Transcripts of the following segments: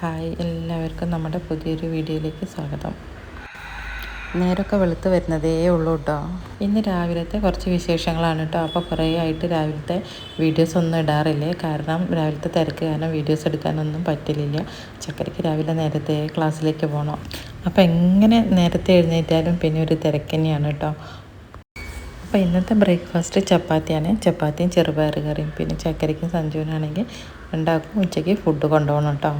Hi എല്ലാവർക്കും നമ്മുടെ പുതിയൊരു വീഡിയോയിലേക്ക് സ്വാഗതം. നേരൊക്കെ വെളുത്ത് വരുന്നതേ ഉള്ളൂ കേട്ടോ ഇന്ന് രാവിലത്തെ കുറച്ച് വിശേഷങ്ങളാണ് കേട്ടോ അപ്പോൾ കുറേ ആയിട്ട് രാവിലത്തെ വീഡിയോസ് ഒന്നും ഇടാറില്ലേ? കാരണം രാവിലത്തെ തിരക്ക് കാരണം വീഡിയോസ് എടുക്കാനൊന്നും പറ്റില്ല ചക്കരയ്ക്ക് രാവിലെ നേരത്തെ ക്ലാസ്സിലേക്ക് പോകണം അപ്പോൾ എങ്ങനെ നേരത്തെ എഴുന്നേറ്റാലും പിന്നെ ഒരു തിരക്ക് തന്നെയാണ് കേട്ടോ അപ്പോൾ ഇന്നത്തെ ബ്രേക്ക്ഫാസ്റ്റ് ചപ്പാത്തിയാണ്. ചപ്പാത്തിയും ചെറുപയർ കറിയും പിന്നെ ചക്കരയ്ക്കും സഞ്ജുവിനാണെങ്കിൽ ഉണ്ടാക്കും. ഉച്ചയ്ക്ക് ഫുഡ് കൊണ്ടുപോകണം കേട്ടോ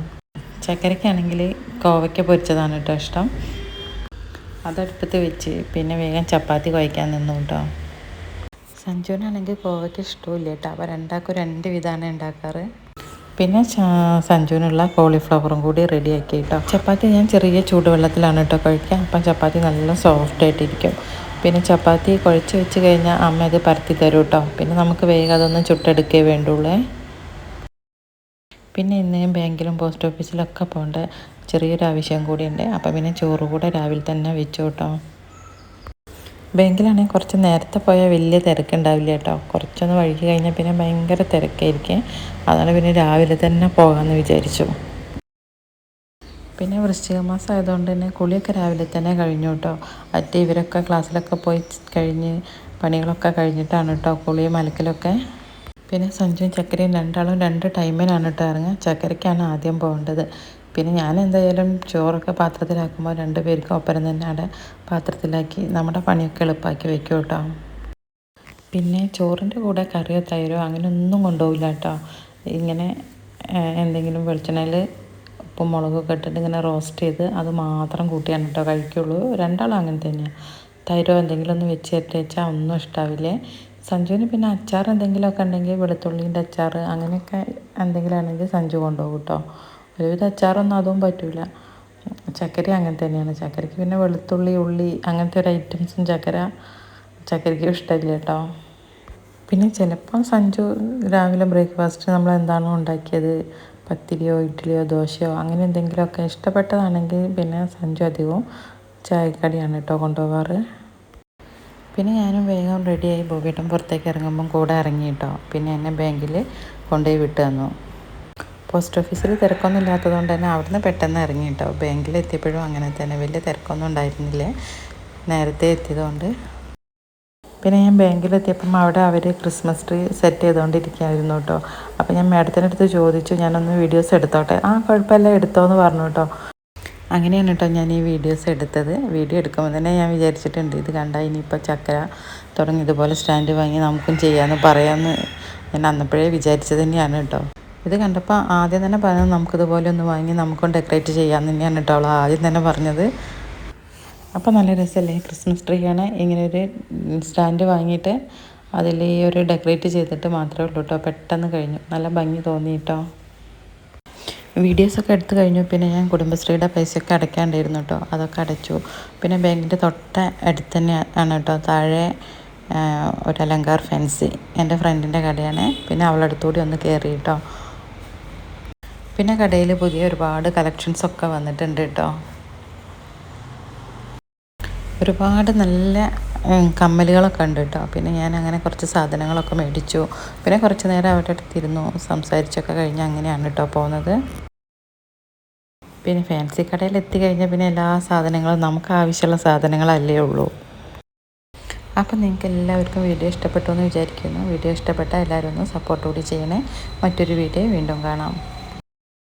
ചക്കരയ്ക്കാണെങ്കിൽ കോവയ്ക്ക പൊരിച്ചതാണ് കേട്ടോ ഇഷ്ടം. അതടുപ്പത്ത് വെച്ച് പിന്നെ വേഗം ചപ്പാത്തി കുഴക്കാൻ നിന്നു കേട്ടോ. സഞ്ജുവിനാണെങ്കിൽ കോവയ്ക്ക് ഇഷ്ടമില്ല കേട്ടോ. അപ്പോൾ രണ്ടാക്കും രണ്ട് വിധമാണ് ഉണ്ടാക്കാറ്. പിന്നെ സഞ്ജുവിനുള്ള കോളിഫ്ലവറും കൂടി റെഡിയാക്കി കേട്ടോ. ചപ്പാത്തി ഞാൻ ചെറിയ ചൂടുവെള്ളത്തിലാണ് കേട്ടോ കഴിക്കുക അപ്പം ചപ്പാത്തി നല്ല സോഫ്റ്റ് ആയിട്ടിരിക്കും. പിന്നെ ചപ്പാത്തി കുഴച്ച് വെച്ച് കഴിഞ്ഞാൽ അമ്മ അത് പരത്തി തരും കേട്ടോ. പിന്നെ നമുക്ക് വേഗം അതൊന്ന് ചുട്ടെടുക്കേ വേണ്ടുള്ളേ. പിന്നെ ഇന്ന് ഞാൻ ബാങ്കിലും പോസ്റ്റ് ഓഫീസിലൊക്കെ പോകേണ്ട. ചെറിയൊരു ആവശ്യം കൂടിയുണ്ട്. അപ്പം പിന്നെ ചോറ് കൂടെ രാവിലെ തന്നെ വെച്ചു കേട്ടോ ബാങ്കിലാണെങ്കിൽ കുറച്ച് നേരത്തെ പോയാൽ വലിയ തിരക്കുണ്ടാവില്ല കേട്ടോ. കുറച്ചൊന്ന് വഴുകി കഴിഞ്ഞാൽ പിന്നെ ഭയങ്കര തിരക്കായിരിക്കും. അതാണ് പിന്നെ രാവിലെ തന്നെ പോകാമെന്ന് വിചാരിച്ചു. പിന്നെ വൃശ്ചിക മാസം ആയതുകൊണ്ട് തന്നെ കുളിയൊക്കെ രാവിലെ തന്നെ കഴിഞ്ഞു കേട്ടോ. അറ്റ് ഇവരൊക്കെ ക്ലാസ്സിലൊക്കെ പോയി കഴിഞ്ഞ് പണികളൊക്കെ കഴിഞ്ഞിട്ടാണ് കേട്ടോ കുളിയും അലക്കലൊക്കെ. പിന്നെ സഞ്ജുവും ചക്കരയും രണ്ടാളും രണ്ട് ടൈമിലാണ് കേട്ടോ ഇറങ്ങുക. ചക്കരയ്ക്കാണ് ആദ്യം പോകേണ്ടത്. പിന്നെ ഞാൻ എന്തായാലും ചോറൊക്കെ പാത്രത്തിലാക്കുമ്പോൾ രണ്ട് പേർക്കും ഒപ്പരം തന്നെ അവിടെ പാത്രത്തിലാക്കി നമ്മുടെ പണിയൊക്കെ എളുപ്പമാക്കി വെക്കും കേട്ടോ. പിന്നെ ചോറിന്റെ കൂടെ കറിയോ തൈരോ അങ്ങനെ ഒന്നും കൊണ്ടുപോകില്ല കേട്ടോ. ഇങ്ങനെ എന്തെങ്കിലും വെളിച്ചെണ്ണയിൽ ഉപ്പും മുളകൊക്കെ ഇട്ടിട്ട് ഇങ്ങനെ റോസ്റ്റ് ചെയ്ത് അത് മാത്രം കൂട്ടിയാണ് കേട്ടോ കഴിക്കുള്ളൂ. രണ്ടാളും അങ്ങനെ തന്നെയാണ് തൈരോ എന്തെങ്കിലും ഒന്ന് വെച്ച് വെച്ചാൽ ഒന്നും ഇഷ്ടാവില്ലേ? സഞ്ജുവിന് പിന്നെ അച്ചാർ എന്തെങ്കിലുമൊക്കെ ഉണ്ടെങ്കിൽ വെളുത്തുള്ളീന്റെ അച്ചാർ അങ്ങനെയൊക്കെ എന്തെങ്കിലും ആണെങ്കിൽ സഞ്ജു കൊണ്ടുപോകും കേട്ടോ. ഒരുവിധ അച്ചാറൊന്നും അതും പറ്റില്ല ചക്കര അങ്ങനെ തന്നെയാണ്. ചക്കരയ്ക്ക് പിന്നെ വെളുത്തുള്ളി ഉള്ളി അങ്ങനത്തെ ഒരു ഐറ്റംസും ചക്കര ചക്കരയ്ക്ക് ഇഷ്ടമില്ല കേട്ടോ. പിന്നെ ചിലപ്പം സഞ്ജു രാവിലെ ബ്രേക്ക്ഫാസ്റ്റ് നമ്മൾ എന്താണോ ഉണ്ടാക്കിയത്? പത്തിരിയോ ഇഡ്ഡലിയോ ദോശയോ അങ്ങനെ എന്തെങ്കിലുമൊക്കെ ഇഷ്ടപ്പെട്ടതാണെങ്കിൽ പിന്നെ സഞ്ജു അധികവും ചായക്കടിയാണ് കേട്ടോ കൊണ്ടുപോകാറ്. പിന്നെ ഞാനും വേഗം റെഡിയായി ബോബിയേട്ടൻ പുറത്തേക്ക് ഇറങ്ങുമ്പം കൂടെ ഇറങ്ങി കേട്ടോ പിന്നെ എന്നെ ബാങ്കിൽ കൊണ്ടുപോയി വിട്ടു തന്നു. പോസ്റ്റ് ഓഫീസിൽ തിരക്കൊന്നും ഇല്ലാത്തതുകൊണ്ട് തന്നെ അവിടുന്ന് പെട്ടെന്ന് ഇറങ്ങി കേട്ടോ ബാങ്കിൽ എത്തിയപ്പോഴും അങ്ങനെ തന്നെ. വലിയ തിരക്കൊന്നും ഉണ്ടായിരുന്നില്ലേ. നേരത്തെ എത്തിയതുകൊണ്ട്. പിന്നെ ഞാൻ ബാങ്കിലെത്തിയപ്പം അവിടെ അവർ ക്രിസ്മസ് ട്രീ സെറ്റ് ചെയ്തുകൊണ്ടിരിക്കുകയായിരുന്നു കേട്ടോ അപ്പോൾ ഞാൻ മാഡത്തിനടുത്ത് ചോദിച്ചു ഞാനൊന്ന് വീഡിയോസ് എടുത്തോട്ടെ? ആ കുഴപ്പമില്ല എടുത്തോ എന്ന് പറഞ്ഞു കേട്ടോ അങ്ങനെയാണ് കേട്ടോ ഞാൻ ഈ വീഡിയോസ് എടുത്തത്. വീഡിയോ എടുക്കുമ്പോൾ തന്നെ ഞാൻ വിചാരിച്ചിട്ടുണ്ട് ഇത് കണ്ടാൽ ഇനിയിപ്പോൾ ചക്കര തുടങ്ങി ഇതുപോലെ സ്റ്റാൻഡ് വാങ്ങി നമുക്കും ചെയ്യാമെന്ന് പറയാമെന്ന് ഞാൻ അന്നപ്പോഴേ വിചാരിച്ചത് തന്നെയാണ് കേട്ടോ. ഇത് കണ്ടപ്പോൾ ആദ്യം തന്നെ പറഞ്ഞത് നമുക്കിതുപോലെ ഒന്ന് വാങ്ങി നമുക്കും ഡെക്കറേറ്റ് ചെയ്യാമെന്ന് തന്നെയാണ് കേട്ടോ അവൾ ആദ്യം തന്നെ പറഞ്ഞത്. അപ്പോൾ നല്ല രസമല്ലേ ക്രിസ്മസ് ട്രീയാണ് ഇങ്ങനെ ഒരു സ്റ്റാൻഡ് വാങ്ങിയിട്ട് അതിൽ ഈ ഒരു ഡെക്കറേറ്റ് ചെയ്തിട്ട് മാത്രമേ ഉള്ളൂ കേട്ടോ. പെട്ടെന്ന് കഴിഞ്ഞു. നല്ല ഭംഗി തോന്നി കേട്ടോ. വീഡിയോസൊക്കെ എടുത്തു കഴിഞ്ഞു. പിന്നെ ഞാൻ കുടുംബശ്രീയുടെ പൈസയൊക്കെ അടയ്ക്കാണ്ടായിരുന്നു കേട്ടോ. അതൊക്കെ അടച്ചു. പിന്നെ ബാങ്കിന്റെ തൊട്ട അടുത്ത് തന്നെ ആണ് കേട്ടോ. താഴെ ഒരു അലങ്കാർ ഫാൻസി. എന്റെ ഫ്രണ്ടിന്റെ കടയാണ്. പിന്നെ അവളടുത്തുകൂടി ഒന്ന് കയറി കേട്ടോ. പിന്നെ കടയിൽ പുതിയ ഒരുപാട് കളക്ഷൻസൊക്കെ വന്നിട്ടുണ്ട് കേട്ടോ. ഒരുപാട് നല്ല കമ്മലുകളൊക്കെ ഉണ്ട് കേട്ടോ. പിന്നെ ഞാൻ അങ്ങനെ കുറച്ച് സാധനങ്ങളൊക്കെ മേടിച്ചു. പിന്നെ കുറച്ച് നേരം അവരുടെ അടുത്തിരുന്നു സംസാരിച്ചൊക്കെ കഴിഞ്ഞ് അങ്ങനെയാണ് കേട്ടോ പോകുന്നത് പിന്നെ ഫാൻസി കടയിൽ എത്തിക്കഴിഞ്ഞാൽ പിന്നെ എല്ലാ സാധനങ്ങളും നമുക്ക് ആവശ്യമുള്ള സാധനങ്ങളല്ലേ ഉള്ളൂ. അപ്പം നിങ്ങൾക്ക് എല്ലാവർക്കും വീഡിയോ ഇഷ്ടപ്പെട്ടു എന്ന് വിചാരിക്കുന്നു. വീഡിയോ ഇഷ്ടപ്പെട്ടാൽ എല്ലാവരും ഒന്ന് സപ്പോർട്ട് കൂടി ചെയ്യണേ. മറ്റൊരു വീഡിയോ വീണ്ടും കാണാം.